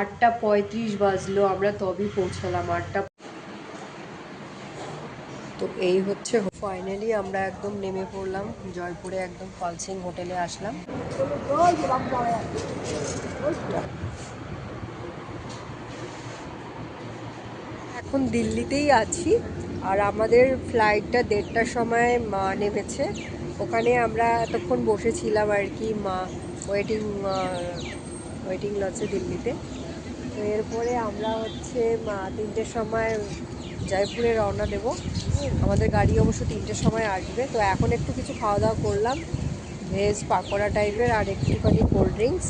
আটটা পঁয়ত্রিশ বাজলো, আমরা তবে পৌঁছালাম আটটা। তো এই হচ্ছে ফাইনালি আমরা একদম নেমে পড়লাম, জয়পুরে একদম ফালসিং হোটেলে আসলাম। এখন দিল্লিতেই আছি। আর আমাদের ফ্লাইটটা দেড়টার সময় মা নেমেছে। ওখানে আমরা এতক্ষণ বসেছিলাম আর কি, মা ওয়েটিং ওয়েটিং লসে দিল্লিতে। তো এরপরে আমরা হচ্ছে মা তিনটের সময় জয়পুরে রওনা দেব। আমাদের গাড়ি অবশ্য তিনটের সময় আসবে। তো এখন একটু কিছু খাওয়া দাওয়া করলাম, ভেজ পাকোড়া টাইপের আর একটুখানি কোল্ড ড্রিঙ্কস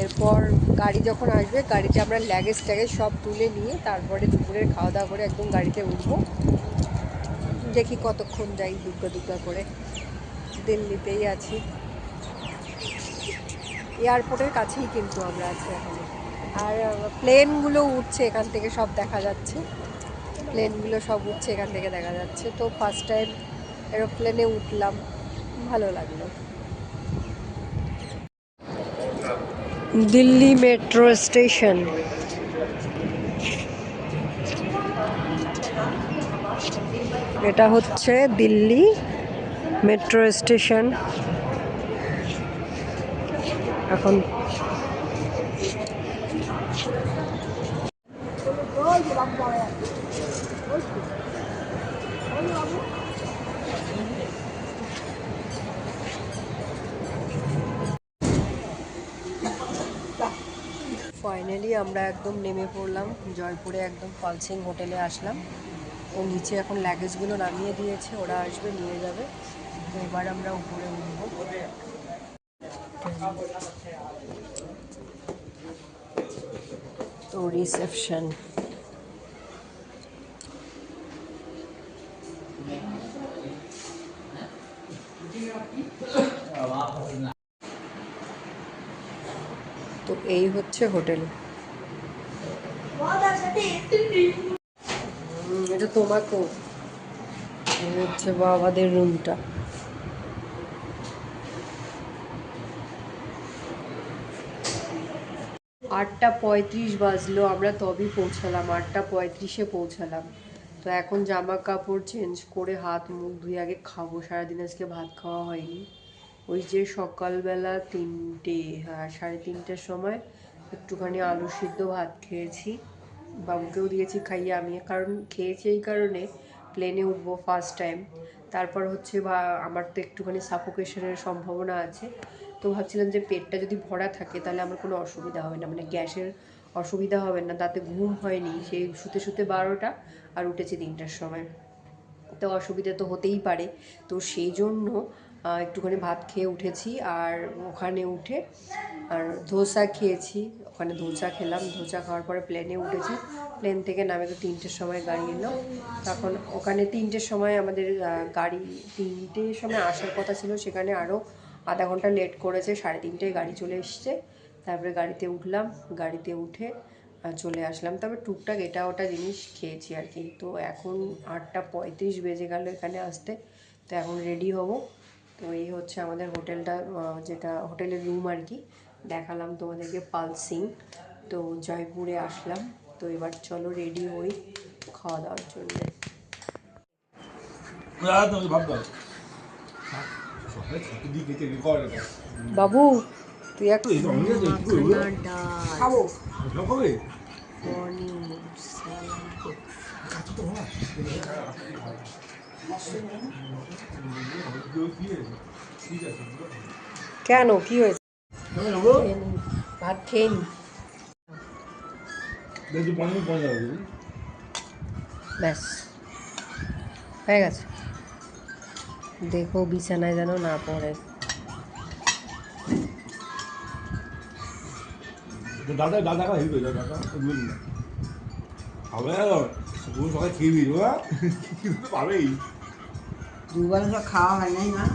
এরপর গাড়ি যখন আসবে, গাড়িতে আমরা ল্যাগেজ ট্যাগেজ সব তুলে নিয়ে তারপরে দুপুরের খাওয়া দাওয়া করে একদম গাড়িতে উঠবো। দেখি কতক্ষণ যাই দুগ্গা দুগ্গা করে। দিল্লিতেই আছি। এয়ারপোর্টের কাছেই কিন্তু আমরা আছি এখন। আর প্লেনগুলো উঠছে এখান থেকে সব দেখা যাচ্ছে। প্লেনগুলো সব উঠছে এখান থেকে দেখা যাচ্ছে। তো ফার্স্ট টাইম এরোপ্লেনে উঠলাম। ভালো লাগল। Delhi metro station. এটা হচ্ছে দিল্লি মেট্রো স্টেশন। এখন ফাইনালি আমরা একদম নেমে পড়লাম, জয়পুরে একদম পালসিং হোটেলে আসলাম। ও নিচে এখন লাগেজগুলো নামিয়ে দিয়েছে, ওরা আসবে, নিয়ে যাবে। তো এবার আমরা উপরে উঠবো। তো রিসেপশন তো এই হচ্ছে হোটেল। এটা তোমাকেও। হচ্ছে বাবাদের রুমটা। আটটা পঁয়ত্রিশ বাজলো, আমরা তবেই পৌঁছালাম। আটটা পঁয়ত্রিশে পৌঁছালাম। তো এখন জামা কাপড় চেঞ্জ করে হাত মুখ ধুয়ে আগে খাব। সারাদিন আজকে ভাত খাওয়া হয়নি। ওই যে সকালবেলা তিনটে হ্যাঁ সাড়ে তিনটের সময় একটুখানি আলু সিদ্ধ ভাত খেয়েছি। বাবুকেও দিয়েছি খাইয়ে আমি কারণ খেয়েছি এই কারণে প্লেনে উঠবো ফার্স্ট টাইম তারপর হচ্ছে বা, আমার তো একটুখানি সাফোকেশনের সম্ভাবনা আছে। তো ভাবছিলাম যে পেটটা যদি ভরা থাকে তাহলে আমার কোনো অসুবিধা হবে না মানে গ্যাসের অসুবিধা হবে না, তাতে ঘুম হয়নি, সেই শুতে শুতে বারোটা আর উঠেছি তিনটার সময়। তো অসুবিধা তো হতেই পারে। তো সেই জন্য একটুখানি ভাত খেয়ে উঠেছি আর ওখানে উঠে, আর ধোসা খেয়েছি। ওখানে ধোসা খেলাম। ধোসা খাওয়ার পরে প্লেনে উঠেছি। প্লেন থেকে নামে তো তিনটের সময় গাড়ি এলো। তখন ওখানে তিনটের সময় আমাদের গাড়ি তিনটের সময় আসার কথা ছিল। সেখানে আরও আধা ঘণ্টা লেট করেছে। সাড়ে তিনটেয় গাড়ি চলে এসছে। তারপরে গাড়িতে উঠলাম। গাড়িতে উঠে চলে আসলাম। তবে টুকটাক এটা ওটা জিনিস খেয়েছি আর কি। তো এখন আটটা পঁয়ত্রিশ বেজে গেল এখানে আসতে। তো এখন রেডি হব। তো এই হচ্ছে আমাদের হোটেলটা যেটা হোটেলের রুম আর কি। দেখালাম তোমাদেরকে পাল সিং তো জয়পুরে আসলাম। তো এবার চলো রেডি হই খাওয়া দাওয়ার জন্য। বাবু তুই একটু কেন? কি হয়েছে? ভাত খেয়ে ব্যাস হয়ে গেছে। দেখো বিছানায় যেন না পড়ে। দাদা দাদা হেল্প দাদা 好了我说还提笔了吧。如果说卡还没拿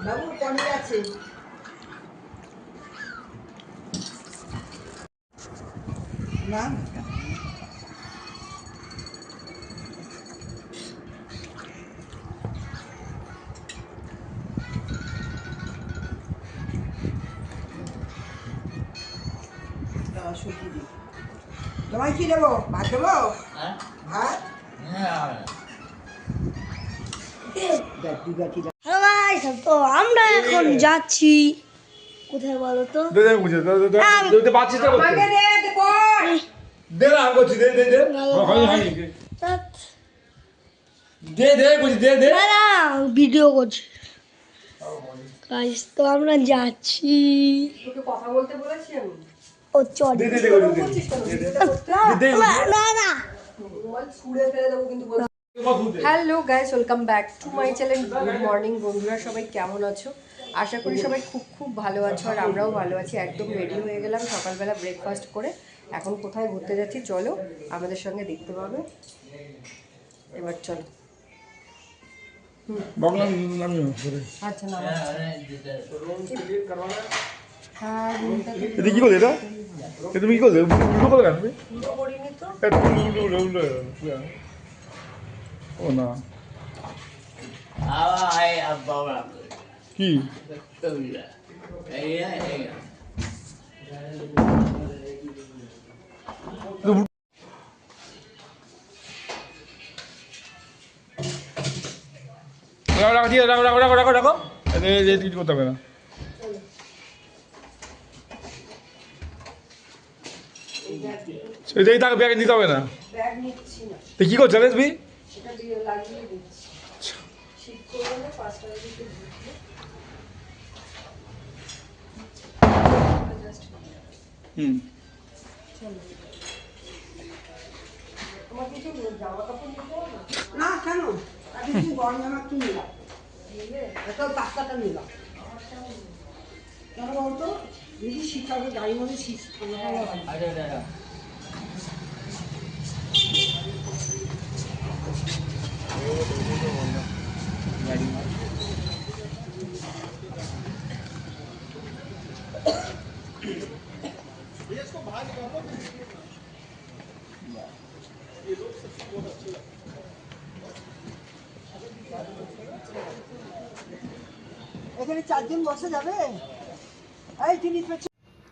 那我帮你家去俺 দিই। তোমায় কি দেবো? ভাত দেবো? ভাত? গাছি গাছি হ্যালো গাইস তো আমরা এখন যাচ্ছি। কোথায় বলো তো? দে দে দে দে দে দে পাচ্ছিস তো আমাকে দে দে কই দে না আমি করছি দে দে দে। হয়নি হয়নি ধ্যাৎ, দে দে বুঝি দে দে। না না ভিডিও করছি। তো আমরা যাচ্ছি। কথা বলতে বলেছি আমি? ও চল। দে দে দে দে দে না না hello guys welcome back to my channel good morning বন্ধুরা সবাই কেমন আছো? আশা করি সবাই খুব খুব ভালো আছো আর আমরাও ভালো আছি। একদম রেডি হয়ে গেলাম সকালবেলা ব্রেকফাস্ট করে। এখন কোথায় ঘুরতে যাচ্ছি চলো আমাদের সঙ্গে দেখতে পাবে। এবার চলো। আচ্ছা না হ্যাঁ এটা কি করলে এটা? এটা তুমি কি করলে? উল্টো করে কেন তুমি? ও না। কি? রাখো রাখো রাখো রাখো রাখো রাখো রাখো। করতে হবে না। এটাই তাকে ব্যাগে নিতে হবে না? তো কি করছ রে তুমি না, কেন? গরম জামা কি নিলাম এটা নিলাম কেন বলতো? যদি শীত হবে গাড়ির মধ্যে শীত ঠান্ডা হয় এখানে চারজন বসে যাবে?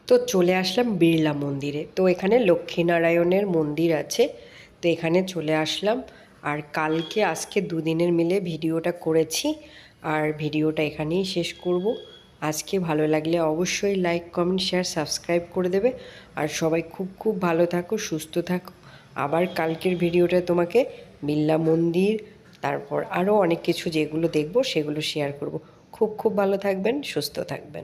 তো চলে আসলাম বিড়লা মন্দিরে। তো এখানে লক্ষ্মীনারায়ণের মন্দির আছে। তো এখানে চলে আসলাম। আর কালকে, আজকে দুদিনের মিলে ভিডিওটা করেছি। আর ভিডিওটা এখানেই শেষ করব। আজকে ভালো লাগলে অবশ্যই লাইক কমেন্ট শেয়ার সাবস্ক্রাইব করে দেবে। আর সবাই খুব খুব ভালো থাকো, সুস্থ থাকো। আবার কালকের ভিডিওটা তোমাকে বিড়লা মন্দির, তারপর আরও অনেক কিছু যেগুলো দেখব, সেগুলো শেয়ার করব। খুব খুব ভালো থাকবেন, সুস্থ থাকবেন।